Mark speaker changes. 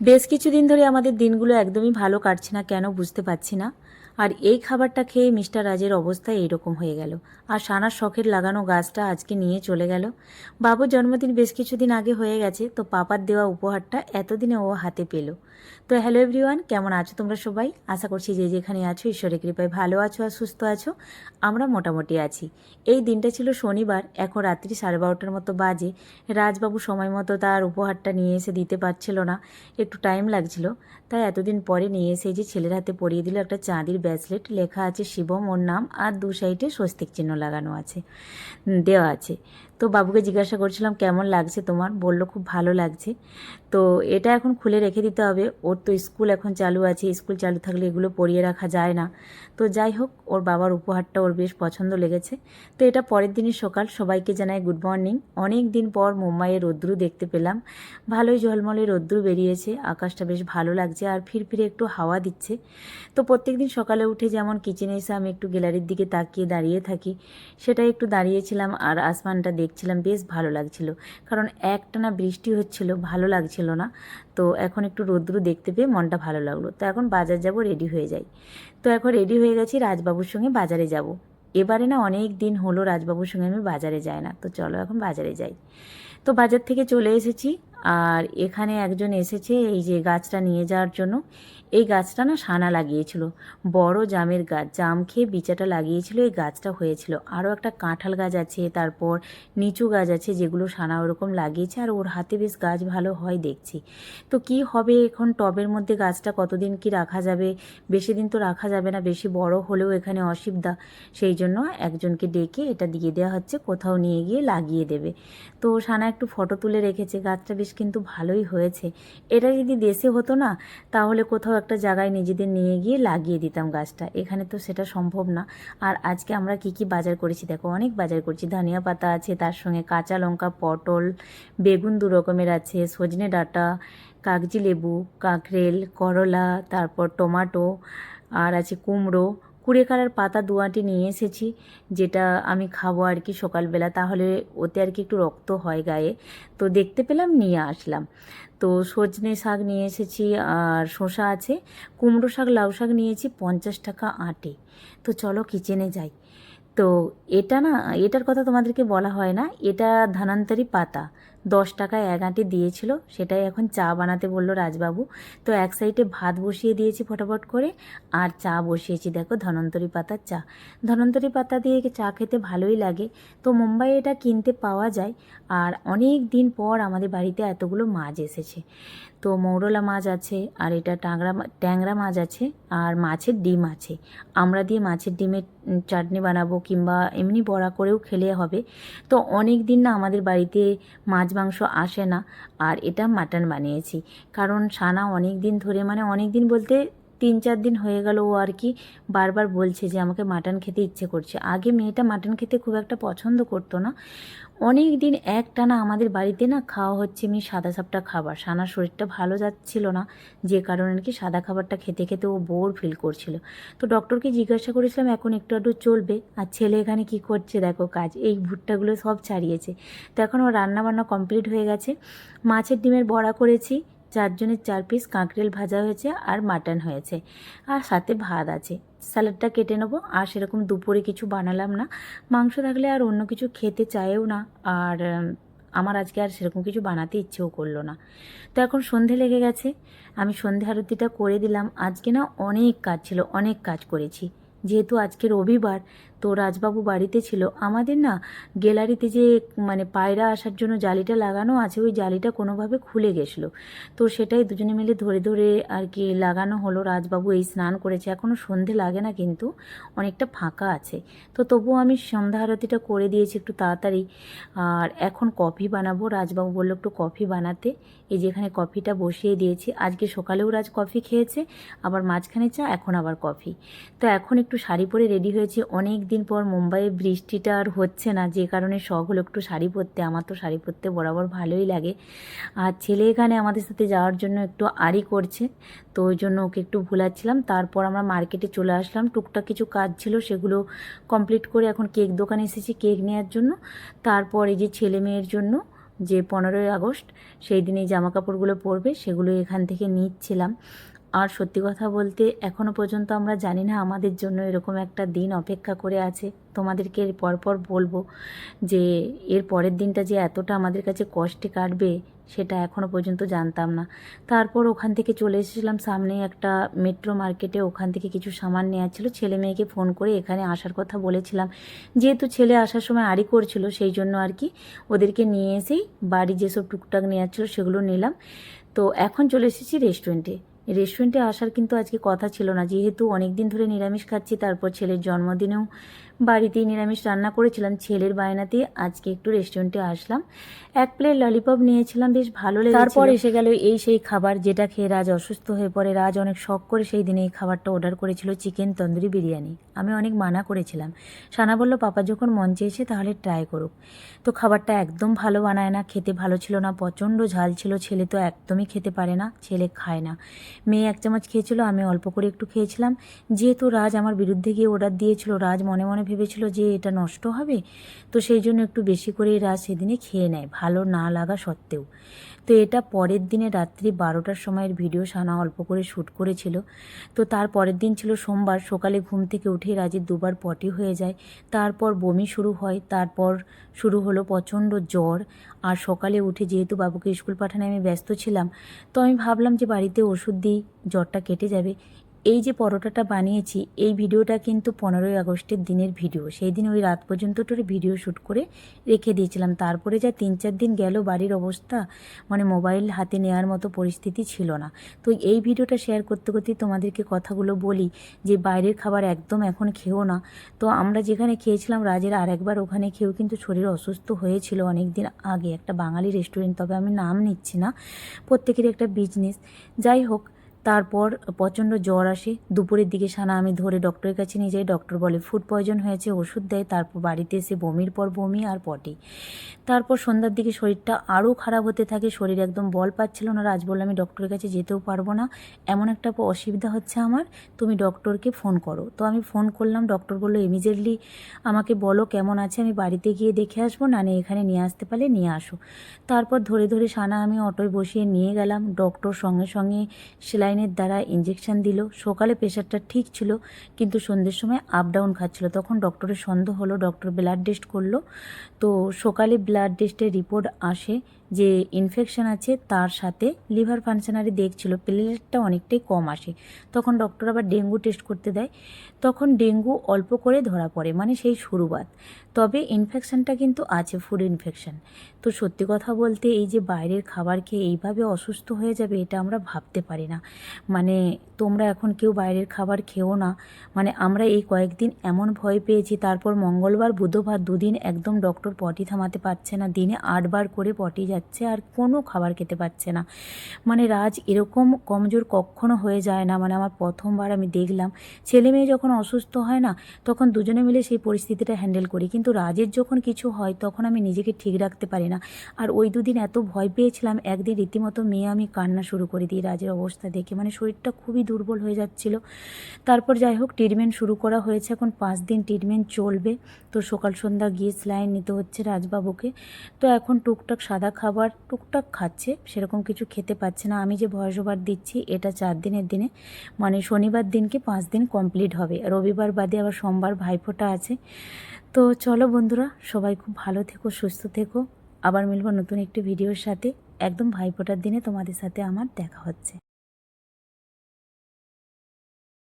Speaker 1: বেশ কিছুদিন ধরে আমাদের দিনগুলো একদমই ভালো কাটছে না, কেন বুঝতে পারছি না। আর এই খাবারটা খেয়ে মিস্টার রাজের অবস্থা এইরকম হয়ে গেল। আর সানার শখের লাগানো গাছটা আজকে নিয়ে চলে গেল। বাবুর জন্মদিন বেশ কিছুদিন আগে হয়ে গেছে, তো পাপার দেওয়া উপহারটা এতদিনে ও হাতে পেল। তো হ্যালো এভরিওয়ান, কেমন আছো তোমরা সবাই? আশা করছি যে যেখানে আছো ঈশ্বরের কৃপায় ভালো আছো আর সুস্থ আছো। আমরা মোটামুটি আছি। এই দিনটা ছিল শনিবার, এখন রাত্রি সাড়ে বারোটার মতো বাজে। রাজবাবু সময় মতো তার উপহারটা নিয়ে এসে দিতে পারছিল না, একটু টাইম লাগছিল। তাই এতদিন পরে নিয়ে এসে যে ছেলের হাতে পরিয়ে দিল একটা চাঁদির ব্যাসলেট লেখা আছে শিবম, ওর নাম, আর দু সাইডে স্বস্তিক চিহ্ন লাগানো আছে, দেওয়া আছে। তো বাবুকে জিজ্ঞাসা করছিলাম, কেমন লাগছে তোমার? বলল, খুব ভালো লাগছে। তো এটা এখন খুলে রেখে দিতে হবে। ওর তো স্কুল এখন চালু আছে, স্কুল চালু থাকলে এগুলো পরিয়ে রাখা যায় না। তো যাই হোক, ওর বাবার উপহারটা ওর বেশ পছন্দ লেগেছে। তো এটা পরের দিনই সকাল, সবাইকে জানাই গুড মর্নিং অনেক দিন পর মুম্বাইয়ে রোদ্রু দেখতে পেলাম। ভালোই ঝলমলে রোদ্রু বেরিয়েছে, আকাশটা বেশ ভালো লাগছে আর ফিরফিরে একটু হাওয়া দিচ্ছে। তো প্রত্যেক দিন সকালে উঠে যেমন কিচেনে এসে আমি একটু গ্যালারির দিকে তাকিয়ে দাঁড়িয়ে থাকি, সেটাই একটু দাঁড়িয়েছিলাম আর আসমানটা দেখছিলাম, বেশ ভালো লাগছিল। কারণ একটানা বৃষ্টি হচ্ছিল, ভালো লাগছিল না। তো এখন একটু রোদ্রু দেখতে পেয়ে মনটা ভালো লাগল। তো এখন বাজার যাব রেডি হয়ে যাই। তো এখন রেডি হয়ে গেছি, রাজবাবুর সঙ্গে বাজারে যাব। এবারে না অনেক দিন হলো রাজবাবুর সঙ্গে আমি বাজারে যাই না। তো চলো এখন বাজারে যাই। তো বাজার থেকে চলে এসেছি। আর এখানে একজন এসেছে এই যে গাছটা নিয়ে যাওয়ার জন্য। এই গাছটা না সানা লাগিয়েছিল, বড় জামের গাছ, জাম খেয়ে বিচাটা লাগিয়েছিল, এই গাছটা হয়েছিল। আরও একটা কাঁঠাল গাছ আছে, তারপর নিচু গাছ আছে যেগুলো সানা ওরকম লাগিয়েছে, আর ওর হাতে বেশ গাছ ভালো হয় দেখছি। তো কি হবে এখন টবের মধ্যে গাছটা, কতদিন কি রাখা যাবে? বেশি দিন তো রাখা যাবে না, বেশি বড় হলেও এখানে অসুবিধা। সেই জন্য একজনকে ডেকে এটা দিয়ে দেওয়া হচ্ছে, কোথাও নিয়ে গিয়ে লাগিয়ে দেবে। তো সানা একটু ফটো তুলে রেখেছে, গাছটা বেশ কিন্তু ভালোই হয়েছে। এটা যদি দেশে হতো না, তাহলে কোথাও একটা জায়গায় নিজেদের নিয়ে গিয়ে লাগিয়ে দিতাম গাছটা। এখানে তো সেটা সম্ভব না। আর আজকে আমরা কি কি বাজার করেছি দেখো, অনেক বাজার করছি। ধনিয়া পাতা আছে, তার সঙ্গে কাঁচা লঙ্কা, পটল, বেগুন দু রকমের আছে, সজনে ডাঁটা, কাগজি লেবু, কাঁকরেল, করলা, তারপর টমাটো, আর আছে কুমড়ো। কুড়েকাড়ার পাতা দুয়াটি নিয়ে এসেছি, যেটা আমি খাব আর কি সকালবেলা। তাহলে ওতে আর কি একটু রক্ত হয় গায়ে। তো দেখতে পেলাম, নিয়ে আসলাম। তো সজনে শাক নিয়ে এসেছি, আর শসা আছে। কুমড়ো শাক, লাউ শাক নিয়েছি, পঞ্চাশ টাকা আটে। তো চলো কিচেনে যাই। তো এটা না, এটার কথা তোমাদেরকে বলা হয় না, এটা ধানান্তরি পাতা। দশ টাকায় এক আঁটি দিয়েছিল, সেটাই এখন চা বানাতে বলল রাজবাবু। তো এক সাইডে ভাত বসিয়ে দিয়েছি ফটাফট করে, আর চা বসিয়েছি, দেখো ধনন্তরি পাতার চা। ধনন্তরি পাতা দিয়ে চা খেতে ভালোই লাগে। তো মুম্বাই এটা কিনতে পাওয়া যায়, আর অনেক দিন পর আমাদের বাড়িতে এতগুলো মাছ এসেছে। তো মৌরলা মাছ আছে, আর এটা টাংরা ট্যাংরা মাছ আছে, আর মাছের ডিম আছে। আমরা দিয়ে মাছের ডিমের চাটনি বানাবো কিংবা এমনি বড়া করেও খেলে হবে। তো অনেক দিন না আমাদের বাড়িতে মাছ মাংস আসে না, আর এটা মাটন বানিয়েছি। কারণ সানা অনেক দিন ধরে মানে অনেক দিন বলতে তিন চার দিন হয়ে গেল ও আর কি বারবার বলছে যে আমাকে মাটন খেতে ইচ্ছে করছে। আগে মেয়েটা মাটন খেতে খুব একটা পছন্দ করতো না। অনেক দিন একটানা আমাদের বাড়িতে না খাওয়া হচ্ছে এমনি সাদা সাপটা খাবার। সানার শরীরটা ভালো যাচ্ছিল না, যে কারণে কি সাদা খাবারটা খেতে খেতে ও বোর ফিল করছিল। তো ডক্টরকে জিজ্ঞাসা করেছিলাম, এখন একটু একটু চলবে? আর ছেলে এখানে কি করছে? দেখো কাজ, এই ভুট্টাগুলো সব ছাড়িয়েছে। তো এখন ও রান্নাবান্না কমপ্লিট হয়ে গেছে। মাছের ডিমের বড়া করেছি চারজনের চার পিস কাঁকরেল ভাজা হয়েছে আর মাটন হয়েছে। আর সাথে ভাত আছে। স্যালাডটা কেটে নেব। আর সেরকম দুপুরে কিছু বানালাম না। মাংস থাকলে আর অন্য কিছু খেতে চায়ও না। আর আমার আজকে আর সেরকম কিছু বানাতে ইচ্ছেও করল না। তো এখন সন্ধে লেগে গেছে। আমি সন্ধে আরতিটা করে দিলাম। আজকে না অনেক কাজ ছিল, অনেক কাজ করেছি। যেহেতু আজকে রবিবার তো রাজবাবু বাড়িতে ছিল। আমাদের না গ্যালারিতে যে মানে পায়রা আসার জন্য জালিটা লাগানো আছে, ওই জালিটা কোনোভাবে খুলে গেছিল। তো সেটাই দুজনে মিলে ধরে ধরে আর কি লাগানো হলো। রাজবাবু এই স্নান করেছে। এখনও সন্ধে লাগে না কিন্তু, অনেকটা ফাঁকা আছে। তো তবুও আমি সন্ধ্যা আরতিটা করে দিয়েছি একটু তাড়াতাড়ি। আর এখন কফি বানাবো। রাজবাবু বলল একটু কফি বানাতে। এই যেখানে কফিটা বসিয়ে দিয়েছি। আজকে সকালেও রাজ কফি খেয়েছে, আবার মাঝখানে চা, এখন আবার কফি। তো এখন একটু শাড়ি পরে রেডি হয়েছে। অনেক দিন পর মুম্বাইয়ে বৃষ্টিটা আর হচ্ছে না, যে কারণে শখ হলো একটু শাড়ি পরতে। আমার তো শাড়ি পরতে বরাবর ভালোই লাগে। আর ছেলে এখানে আমাদের সাথে যাওয়ার জন্য একটু আড়ি করছে, তো ওই জন্য ওকে একটু ভুলাচ্ছিলাম। তারপর আমরা মার্কেটে চলে আসলাম। টুকটাক কিছু কাজ ছিল, সেগুলো কমপ্লিট করে এখন কেক দোকানে এসেছি কেক নেওয়ার জন্য। তারপর এই যে ছেলে মেয়ের জন্য যে পনেরোই আগস্ট, সেই দিন এই জামা কাপড়গুলো পরবে, সেগুলো এখান থেকে নিচ্ছিলাম। আর সত্যি কথা বলতে এখনও পর্যন্ত আমরা জানি না আমাদের জন্য এরকম একটা দিন অপেক্ষা করে আছে। তোমাদেরকে পরপর বলব যে এর পরের দিনটা যে এতটা আমাদের কাছে কষ্টে কাটবে সেটা এখনও পর্যন্ত জানতাম না। তারপর ওখান থেকে চলে এসেছিলাম, সামনে একটা মেট্রো মার্কেটে ওখান থেকে কিছু সামান নেওয়ার ছিল। ছেলে মেয়েকে ফোন করে এখানে আসার কথা বলেছিলাম। যেহেতু ছেলে আসার সময় আড়ি করছিল, সেই জন্য আর কি ওদেরকে নিয়ে এসেই বাড়ি যেসব টুকটাক নেওয়ার ছিল সেগুলো নিলাম। তো এখন চলে এসেছি রেস্টুরেন্টে রেস্টুরেন্টে আসার কিন্তু আজকে কথা ছিল না। যেহেতু অনেক দিন ধরে নিরামিষ খাচ্ছি, তারপর ছেলের জন্মদিনেও বাড়িতেই নিরামিষ রান্না করেছিলাম, ছেলের বায়নাতে। আজকে একটু রেস্টুরেন্টে আসলাম। এক প্লেট ললিপপ নিয়েছিলাম, বেশ ভালো লেগেছিল। তারপর এসে গেল এই সেই খাবার যেটা খেয়ে রাজ অসুস্থ হয়ে পড়ে। রাজ অনেক শখ করে সেই দিনে এই খাবারটা অর্ডার করেছিল চিকেন তন্দুরি বিরিয়ানি। আমি অনেক মানা করেছিলাম। সানা বলল, পাপা, যখন মন চেয়েছে তাহলে ট্রাই করুক। তো খাবারটা একদম ভালো বানায় না, খেতে ভালো ছিল না, প্রচণ্ড ঝাল ছিল, ছেলে তো একদমই খেতে পারে না, ছেলে খায় না। মেয়ে এক চামচ খেয়েছিল, আমি অল্প করে একটু খেয়েছিলাম। যেহেতু রাজ আমার বিরুদ্ধে গিয়ে অর্ডার দিয়েছিল, রাজ মনে মনে ভেবেছিল যে এটা নষ্ট হবে, তো সেই জন্য একটু বেশি করে রাজ সেদিনে খেয়ে নেয়, ভালো না লাগা সত্ত্বেও। তো এটা পরের দিনে রাত্রি বারোটার সময়ের ভিডিও সানা অল্প করে শ্যুট করেছিল। তো তার পরের দিন ছিল সোমবার, সকালে ঘুম থেকে উঠে রাজের দুবার পটি হয়ে যায়, তারপর বমি শুরু হয়, তারপর শুরু হলো প্রচণ্ড জ্বর। আর সকালে উঠে যেহেতু বাবুকে স্কুল পাঠানো আমি ব্যস্ত ছিলাম, তো আমি ভাবলাম যে বাড়িতে ওষুধ দিই, জ্বরটা কেটে যাবে এই যে পরোটাটা বানিয়েছি, এই ভিডিওটা কিন্তু পনেরোই আগস্টের দিনের ভিডিও। সেই দিন ওই রাত পর্যন্ত তোর ভিডিও শ্যুট করে রেখে দিয়েছিলাম। তারপরে যা তিন চার দিন গেল বাড়ির অবস্থা মানে মোবাইল হাতে নেওয়ার মতো পরিস্থিতি ছিল না। তো এই ভিডিওটা শেয়ার করতে করতে তোমাদেরকে কথাগুলো বলি যে বাইরের খাবার একদম এখন খেও না। তো আমরা যেখানে খেয়েছিলাম রাজের আর একবার ওখানে খেয়েও কিন্তু শরীর অসুস্থ হয়েছিল অনেক দিন আগে। একটা বাঙালি রেস্টুরেন্ট তবে আমি নাম নিচ্ছি না। প্রত্যেকেরই একটা বিজনেস যাই হোক তারপর প্রচণ্ড জ্বর আসে। দুপুরের দিকে সানা আমি ধরে ডক্টরের কাছে নিয়ে যাই। ডক্টর বলে ফুড পয়জন হয়েছে, ওষুধ দেয়। তারপর বাড়িতে এসে বমির পর বমি আর পটি তারপর সন্ধ্যার দিকে শরীরটা আরও খারাপ হতে থাকে। শরীর একদম বল পাচ্ছিল না। রাজ বলল, আমি ডক্টরের কাছে যেতেও পারব না। এমন একটা অসুবিধা হচ্ছে আমার। তুমি ডক্টরকে ফোন করো। তো আমি ফোন করলাম। ডক্টর বলল ইমিডিয়েটলি আমাকে বলো কেমন আছে। আমি বাড়িতে গিয়ে দেখে আসব। না এখানে নিয়ে আসতে পারলে নিয়ে আসো। তারপর ধরে ধরে সানা আমি অটোয় বসিয়ে নিয়ে গেলাম। ডক্টর সঙ্গে সঙ্গে সেলাইনের দ্বারা ইঞ্জেকশন দিল। সকালে প্রেশারটা ঠিক ছিল, কিন্তু সন্ধ্যের সময় আপ ডাউন খাচ্ছিল। তখন ডক্টরের সন্দেহ হলো ডক্টর ব্লাড টেস্ট করল। তো সকালে ব্লাড টেস্টের রিপোর্ট আসে। যে ইনফেকশন আছে, তার সাথে লিভার ফাংশনারি দেখছিল প্লেলেটটা অনেকটাই কম আসে। তখন ডক্টর আবার ডেঙ্গু টেস্ট করতে দেয়। তখন ডেঙ্গু অল্প করে ধরা পড়ে মানে সেই শুরুবাত। তবে ইনফেকশনটা কিন্তু আছে ফুড ইনফেকশন তো সত্যি কথা বলতে এই যে বাইরের খাবার খেয়ে এইভাবে অসুস্থ হয়ে যাবে, এটা আমরা ভাবতে পারি না। মানে তোমরা এখন কেউ বাইরের খাবার খেও না। মানে আমরা এই কয়েকদিন এমন ভয় পেয়েছি, তারপর মঙ্গলবার, বুধবার দুদিন একদম ডক্টর পটি থামাতে পারছে না। দিনে আটবার করে পটি যাচ্ছে। আর কোনো খাবার খেতে পারছে না। মানে রাজ এরকম কমজোর কখনো হয়ে যায় না। মানে আমার প্রথমবার আমি দেখলাম, ছেলে মেয়ে যখন অসুস্থ হয় না, তখন দুজনে মিলে সেই পরিস্থিতিটা হ্যান্ডেল করি। কিন্তু রাজের যখন কিছু হয়, তখন আমি নিজেকে ঠিক রাখতে পারি না। আর ওই দুদিন এত ভয় পেয়েছিলাম, একদিন রীতিমতো মেয়ে আমি কান্না শুরু করে দিই রাজের অবস্থা দেখে। মানে শরীরটা খুবই দুর্বল হয়ে যাচ্ছিল। তারপর যাই হোক ট্রিটমেন্ট শুরু করা হয়েছে। এখন পাঁচ দিন ট্রিটমেন্ট চলবে। তো সকাল সন্ধ্যা গিয়ে স্লাইন নিতে হচ্ছে রাজবাবুকে। তো এখন টুকটাক সাদা খাবার টুকটাক খাচ্ছে, সেরকম কিছু খেতে পাচ্ছে না। আমি যে ভয়েস ওভার দিচ্ছি, এটা চার দিনের দিনে মানে শনিবার দিনকে পাঁচ দিন কমপ্লিট হবে। রবিবার বাদে আবার সোমবার ভাইফোঁটা আছে। তো চলো বন্ধুরা, সবাই খুব ভালো থেকো, সুস্থ থেকো। আবার মিলবো নতুন একটি ভিডিওর সাথে। একদম ভাইফোঁটার দিনে তোমাদের সাথে আমার দেখা হচ্ছে।